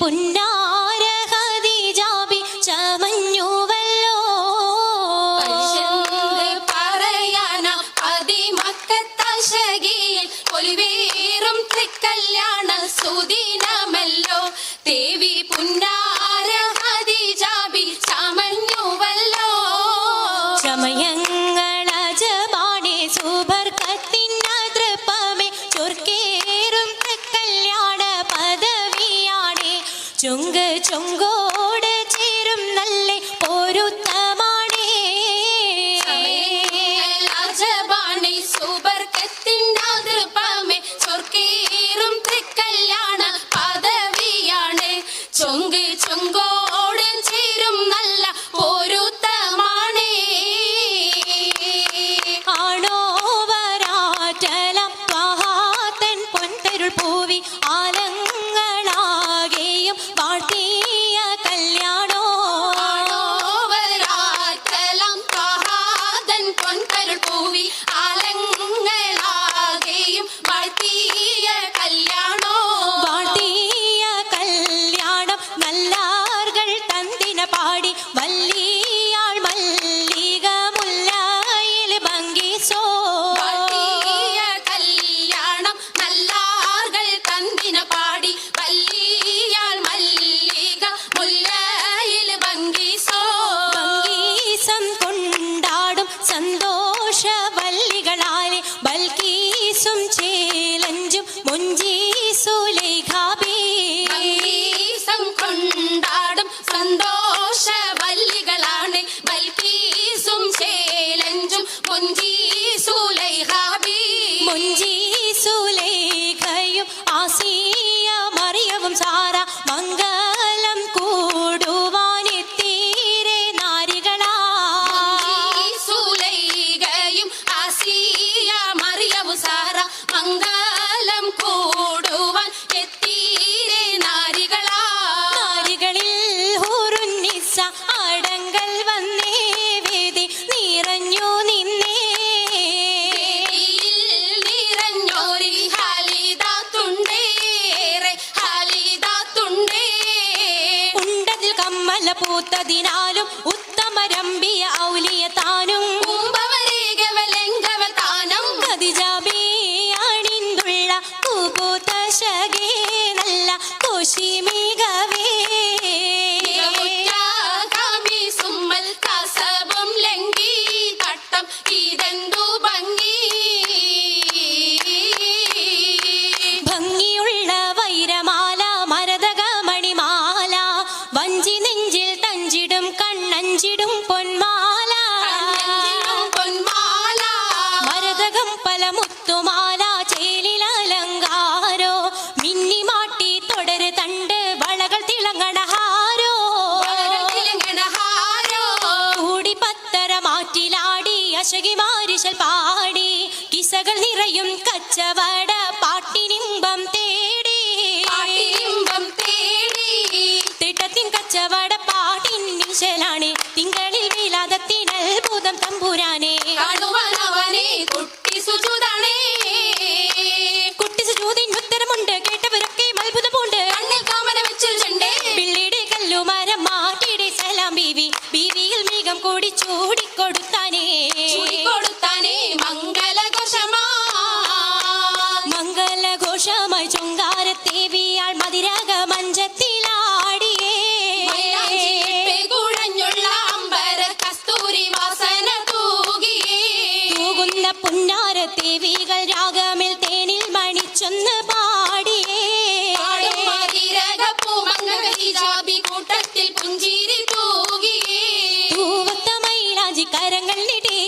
പുന്നാര ഖദീജാബി ചമഞ്ഞുവല്ലോ. പറയാന അതിമക്കത്തശകിയിൽ ഒലിവേറും തൃക്കല്യാണ സുദിനമല്ലോ. ദേവി கொஞ்சி കമ്മല പൂത്തതിനാലും ഉത്തമരമ്പിയ ഔലിയ താനും. കതിജാബിയണിന്തുള്ള നല്ല മാറ്റിലാടി അശകി മാരിശൽ പാടി കിസകൾ നിറയും കച്ചവട പാട്ടിനിമ്പം തേടി. പാട്ടിനിമ്പം തേടി. തിട്ടത്തിൻ കച്ചവട പാട്ടിൻ നിശലാണ് തിങ്കളിൽ വിലാദത്തിനൽ ഭൂതം തമ്പുരാനെ. കാണുവാനവനെ കുട്ടി സുചുതാണേ കുട്ടി സുജൂതിൻ ഉത്തരമുണ്ട് കേട്ടവരൊക്കെ അത്ഭുതമുണ്ട്. കണ്ണിൽ കാമന വെച്ചിട്ടുണ്ട് പിള്ളിയുടെ കല്ലുമരം മാറ്റിയുടെ സലാം ബീവി ബീവിയിൽ മീകം കൂടി ചൂടിക്കൊടുത്താനേ. ചുങ്കാരത്തേവിയാൾ മതിരക മഞ്ചത്തിലാടിയേ കുഴഞ്ഞുള്ള അമ്പര കസ്തൂരി വാസന തൂകിയേ. തൂകുന്ന പുന്നാരത്തേവികൾ രാഗമിൽ തേനിൽ മണിച്ചൊന്ന് പാടിയേ. പാടും മതിരകപ്പൂമംഗലീജാബി കൂട്ടത്തിൽ പുഞ്ചിരി തൂകിയേ. തൂവത്ത മൈലാഞ്ചി കരങ്ങൾ നിടേ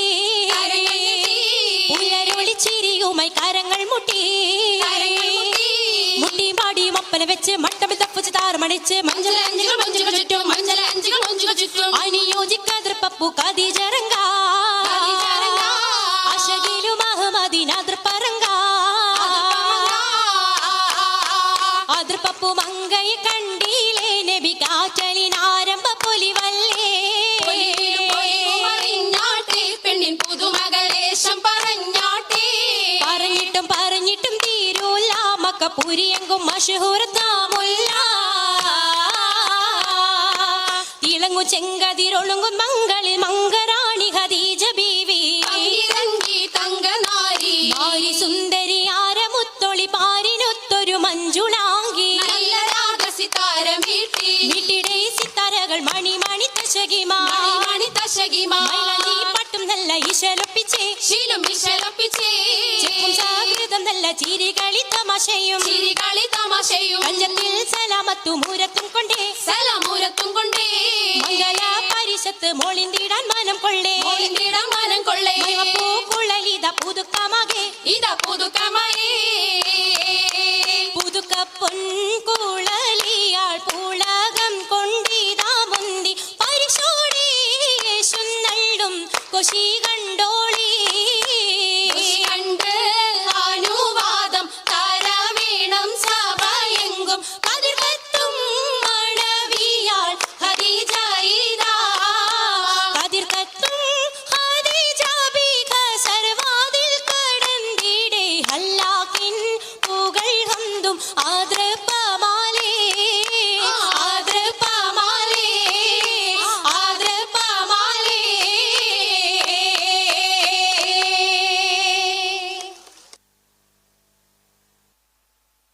ഉയരൊളി ചിരിയുമായി കരങ്ങൾ മുട്ടി. കരങ്ങൾ മുട്ടി. മുട്ടി മപ്പന വെച്ച് മട്ടമിൽ തപ്പിച്ച് താറുമണിച്ച് മഞ്ചല മഞ്ചലഞ്ചുകൾ മൊഞ്ചുകൾ ചുറ്റും മഞ്ചലഞ്ചുകൾ മൊഞ്ചുകൾ ചുറ്റും. അനുയോജിക്കാതിർ പപ്പു കതിജറങ്ക കതിജറങ്ക. അശകിലു മഹമദിനാതിർ മങ്കയെ കണ്ടീലേ നബി കാറ്റലിനാരംഭ പുരിയെങ്കും മഷഹൂർ താമുല്ല ചെങ്ങു ചെങ്കതിരൊളുങ്ങും മംഗളി മംഗരാണി ഖദീജ ബീവി. ഇറങ്ങി തങ്കനാരി. നാരി സുന്ദരി ആരമുത്തൊളി പാരിനൊത്തൊരു മഞ്ജുളാങ്കി. നല്ല രാഗസിതാരം വീട്ടി. വീട്ടിടെ സിത്താരകൾ മണി മണി തശകിമാ മണി തശകിമാ പട്ടും നല്ല ഇശലൊപ്പിച്ചേ ശീലം നല്ല ചിരികളി തമാശയും ചിരികളി തമാശയും അഞ്ചത്തിൽ സലാമത്തും ഊരത്തും കൊണ്ടേ സലാമൂരത്തും കൊണ്ടേ മംഗല പരിശത്ത് മോളിന്തിടാൻ മനം കൊള്ളേ മോളിന്തിടാൻ മനം കൊള്ളേ പൂക്കുഴലി ഇതാ പുതുക്കമാകെ ഇതാ പുതുക്കമായേ പുതുക്ക പൊൻകുഴലിയാൾ പൂളകം കൊണ്ടിതാ മുന്തി പരിശോടേ യേശു നല്ലും കൊശികൾ